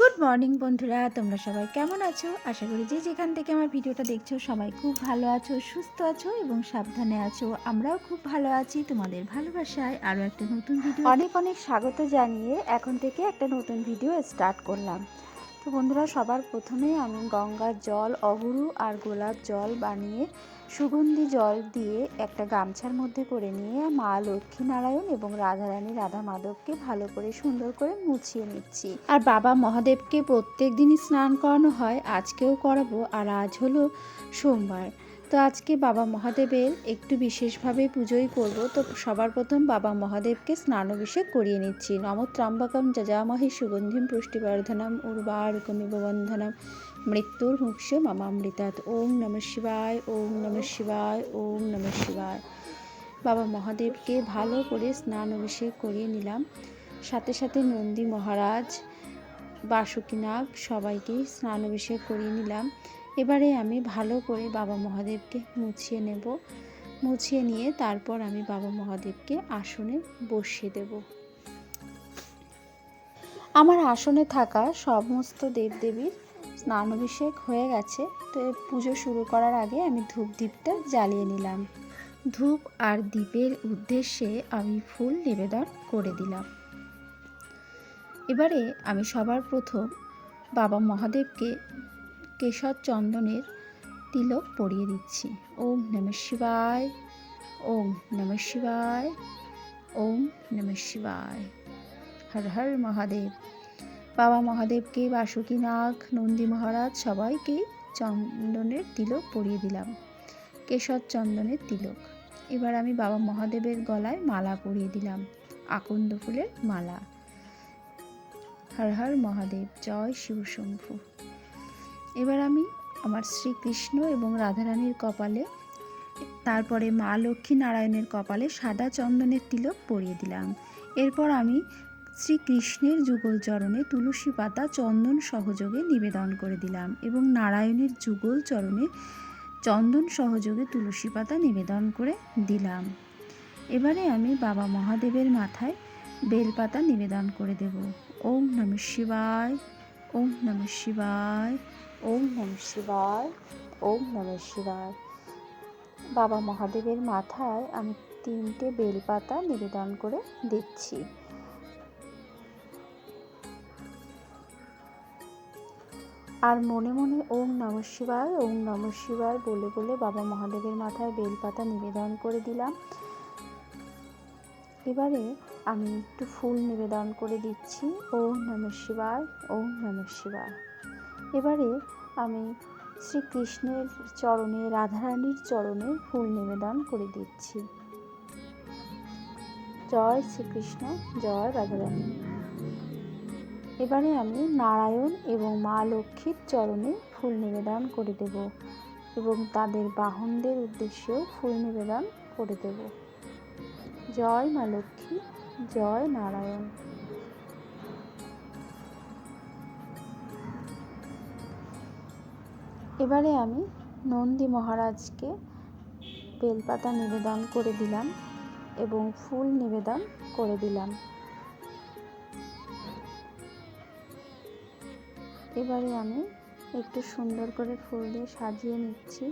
Good morning বন্ধুরা। তোমরা সবাই কেমন আছো? আশা করি যে যেখান থেকে আমার ভিডিওটা দেখছ, সবাই খুব ভালো আছো, সুস্থ আছো এবং সাবধানে আছো। আমরাও খুব ভালো আছি, তোমাদের ভালোবাসায় আরও একটা নতুন ভিডিও অনেক অনেক স্বাগত জানিয়ে এখন থেকে একটা নতুন ভিডিও স্টার্ট করলাম। তো বন্ধুরা, সবার প্রথমে আমি গঙ্গার জল অগুরু আর গোলাপ জল বানিয়ে সুগন্ধি জল দিয়ে একটা গামছার মধ্যে করে নিয়ে মা লক্ষ্মীনারায়ণ এবং রাধারানী রাধা মাধবকে ভালো করে সুন্দর করে মুছিয়ে নিচ্ছি। আর বাবা মহাদেবকে প্রত্যেক দিনই স্নান করানো হয়, আজকেও করাবো আর আজ হলো সোমবার। তো আজকে বাবা মহাদেবের একটু বিশেষভাবে পুজোই করব, তো সবার প্রথম বাবা মহাদেবকে স্নান অভিষেক করিয়ে নিচ্ছি। নমত্রাম্বকম যজামহি সুগন্ধিম পুষ্টিবর্ধনম উর্বারুকমিব মৃত্যুর মুক্ষ মামামৃতাৎ ওম নম শিবায় ওম নম শিবায় ওম নম শিবায় বাবা মহাদেবকে ভালো করে স্নান অভিষেক করিয়ে নিলাম সাথে সাথে নন্দী মহারাজ বাসুকিনাগ সবাইকেই স্নান অভিষেক করিয়ে নিলাম। এবারে আমি ভালো করে বাবা মহাদেবকে মুছিয়ে নেব। মুছিয়ে নিয়ে তারপর আমি বাবা মহাদেবকে আসনে বসিয়ে দেব। আমার আসনে থাকা সমস্ত দেবদেবীর স্নান অভিষেক হয়ে গেছে, তো পুজো শুরু করার আগে আমি ধূপ দ্বীপটা জ্বালিয়ে নিলাম। ধূপ আর দ্বীপের উদ্দেশ্যে আমি ফুল নিবেদন করে দিলাম। এবারে আমি সবার প্রথম বাবা মহাদেবকে কেশর চন্দনের তিলক পরিয়ে দিচ্ছি। ওম নম শিবায়, ওম নম শিবায়, ওম নম শিবায়। হর হর মহাদেব। বাবা মহাদেবকে বাসুকীনাগ নন্দী মহারাজ সবাইকেই চন্দনের তিলক পরিয়ে দিলাম। কেশর চন্দনের তিলক। এবার আমি বাবা মহাদেবের গলায় মালা পরিয়ে দিলাম। আকন্দ ফুলের মালা। হর হর মহাদেব, জয় শিব শিবশম্ভু এবার আমি আমার শ্রীকৃষ্ণ এবং রাধারানীর কপালে, তারপরে মা লক্ষ্মী নারায়ণের কপালে সাদা চন্দনের তিলক পরিয়ে দিলাম। এরপর আমি শ্রীকৃষ্ণের যুগল চরণে তুলসী পাতা চন্দন সহযোগে নিবেদন করে দিলাম এবং নারায়ণের যুগল চরণে চন্দন সহযোগে তুলসী পাতা নিবেদন করে দিলাম। এবারে আমি বাবা মহাদেবের মাথায় বেলপাতা নিবেদন করে দেব। ওম নম শিবায়, ওম নম শিবায়, ওম নম শিবায়, ওম নম শিবায়। বাবা মহাদেবের মাথায় আমি তিনটে বেলপাতা নিবেদন করে দিচ্ছি। আর মনে মনে ওম নম শিবায়, ওম নম শিবায় বলে বলে বাবা মহাদেবের মাথায় বেলপাতা নিবেদন করে দিলাম। এবারে আমি একটু ফুল নিবেদন করে দিচ্ছি। ওম নম শিবায়, ওম নম শিবায়। এবারে আমি শ্রীকৃষ্ণের চরণে, রাধারানীর চরণে ফুল নিবেদন করে দিচ্ছি। জয় শ্রীকৃষ্ণ, জয় রাধারানী। এবারে আমি নারায়ণ এবং মা লক্ষ্মীর চরণে ফুল নিবেদন করে দেব এবং তাদের বাহনদের উদ্দেশ্যেও ফুল নিবেদন করে দেব। জয় মা লক্ষ্মী, জয় নারায়ণ। এবারে আমি নন্দী মহারাজকে বেলপাতা নিবেদন করে দিলাম এবং ফুল নিবেদন করে দিলাম। এবারে আমি একটু সুন্দর করে ফুল দিয়ে সাজিয়ে নিচ্ছি।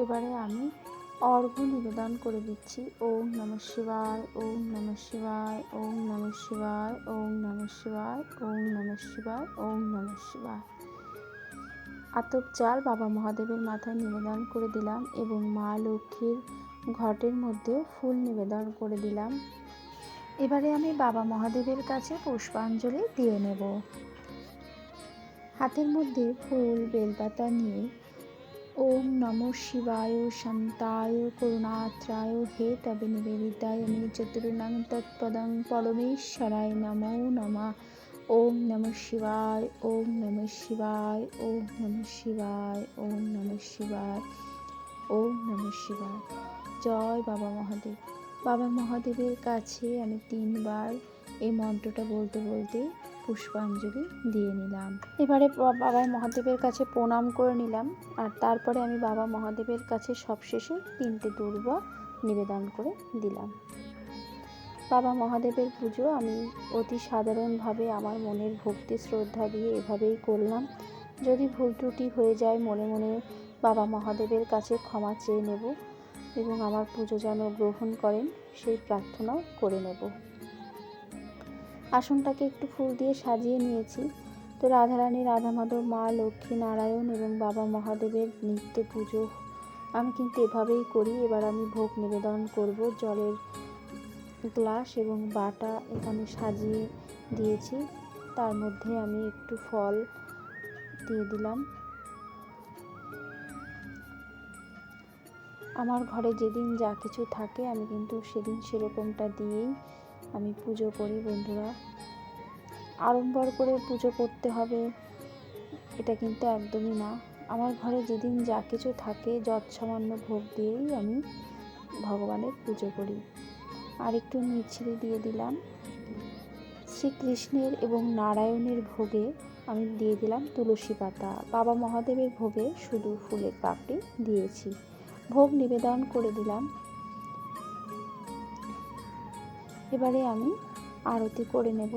এবারে আমি অর্ঘ্য নিবেদন করে দিচ্ছি। ওম নম শিবায়, ওম নম শিবায়, ওম নম শিবায়, ওম নম শিবায়, ওম নম শিবায়, ওম নম শিবায়। আতপ চাল বাবা মহাদেবের মাথায় নিবেদন করে দিলাম এবং মা লক্ষ্মীর ঘটের মধ্যে ফুল নিবেদন করে দিলাম। এবারে আমি বাবা মহাদেবের কাছে পুষ্পাঞ্জলি দিয়ে নেব। হাতের মধ্যে ফুল, বেলপাতা নিয়ে ওম নম শিবায়, শান্তায়, করুণাত্রায়, হে তবে নিবেদিতায়, আমি চতুর্ণং তৎপদং পরমেশ্বরায় নমো নমঃ। ওম নম শিবায়, ওম নম শিবায়, ওম নম শিবায়, ওম নম শিবায়, ওম নম শিবায়। জয় বাবা মহাদেব। বাবা মহাদেবের কাছে আমি তিনবার এই মন্ত্রটা বলতে বলতে পুষ্পাঞ্জলি দিয়ে নিলাম। এবারে বাবা মহাদেবের কাছে প্রণাম করে নিলাম। আর তারপরে আমি বাবা মহাদেবের কাছে সবশেষে তিনটে দুর্বা নিবেদন করে দিলাম। বাবা মহাদেবের পুজো আমি অতি সাধারণভাবে আমার মনের ভক্তি শ্রদ্ধা দিয়ে এভাবেই করলাম। যদি ভুল ত্রুটি হয়ে যায়, মনে মনে বাবা মহাদেবের কাছে ক্ষমা চেয়ে নেব এবং আমার পুজো যেন গ্রহণ করেন, সেই প্রার্থনাও করে নেব। আসনটাকে একটু ফুল দিয়ে সাজিয়ে নিয়েছি। তো রাধারানী রাধা মাধব মা, লক্ষ্মী, নারায়ণ এবং বাবা মহাদেবের নিত্য পুজো। আমি কিন্তু এভাবেই করি। এবার আমি ভোগ নিবেদন করব। জলের গ্লাস এবং বাটা এখানে সাজিয়ে দিয়েছি। তার মধ্যে আমি একটু ফল দিয়ে দিলাম। আমার ঘরে যেদিন যা কিছু থাকে আমি কিন্তু সেদিন সেরকমটা দিয়েই আমি পুজো করি, বন্ধুরা। আড়ম্বর করে পুজো করতে হবে, এটা কিন্তু একদমই না। আমার ঘরে যেদিন যা কিছু থাকে যত সামান্য ভোগ দিয়েই আমি ভগবানের পুজো করি। আর একটু মিছরি দিয়ে দিলাম। শ্রীকৃষ্ণের এবং নারায়ণের ভোগে আমি দিয়ে দিলাম তুলসী পাতা। বাবা মহাদেবের ভোগে শুধু ফুলের পাপড়ি দিয়েছি। ভোগ নিবেদন করে দিলাম এবারে আমি আরতি করে নেব।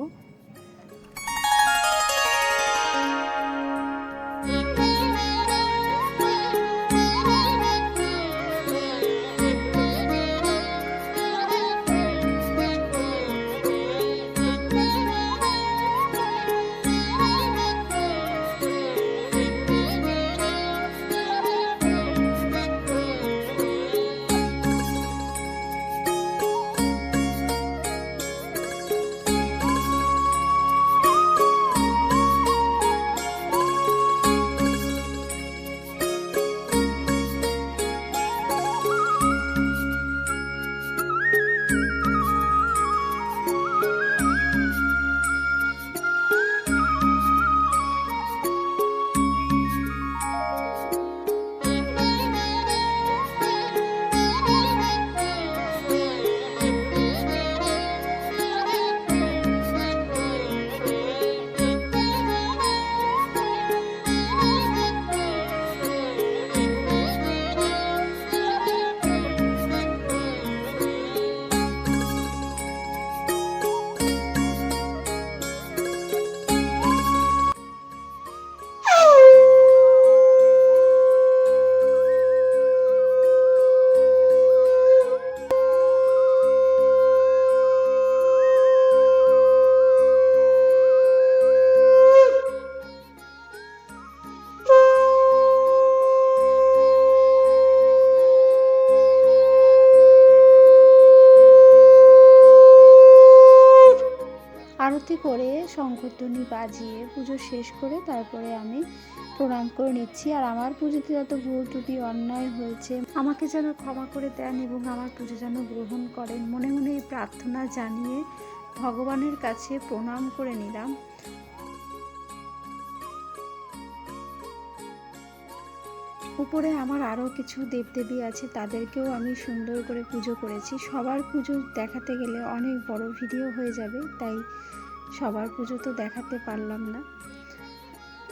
করে শঙ্খধ্বনি বাজিয়ে পুজো শেষ করে তারপরে আমি প্রণাম করে নিচ্ছি। আর আমার পুজোতে যত ভুল ত্রুটি, অন্যায় হয়েছে, আমাকে যেন ক্ষমা করে দেন এবং আমার পুজো যেন গ্রহণ করেন, মনে মনে এই প্রার্থনা জানিয়ে ভগবানের কাছে প্রণাম করে নিলাম। উপরে আমার আরও কিছু দেবদেবী আছে, তাদেরকেও আমি সুন্দর করে পুজো করেছি। সবার পুজো দেখাতে গেলে অনেক বড় ভিডিও হয়ে যাবে, তাই সবার পুজো তো দেখাতে পারলাম না।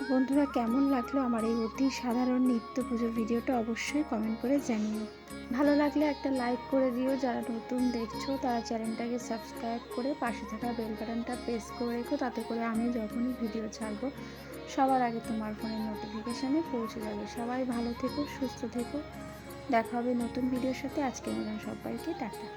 বন্ধুরা, কেমন লাগল আমার এই অতি সাধারণ নিত্য পুজো ভিডিওটা অবশ্যই কমেন্ট করে জানিও। ভালো লাগলে একটা লাইক করে দিও, যারা নতুন দেখছ তারা চ্যানেলটাকে সাবস্ক্রাইব করে পাশে থাকা বেল বাটনটা প্রেস করে রেখো, তাতে করে আমি যখনই ভিডিও ছাড়বো, সবার আগে তোমার ফোনের নোটিফিকেশানে পৌঁছে যাবে। সবাই ভালো থেকো, সুস্থ থেকো। দেখা হবে নতুন ভিডিওর সাথে। আজকে মতন সবাইকে টাটা।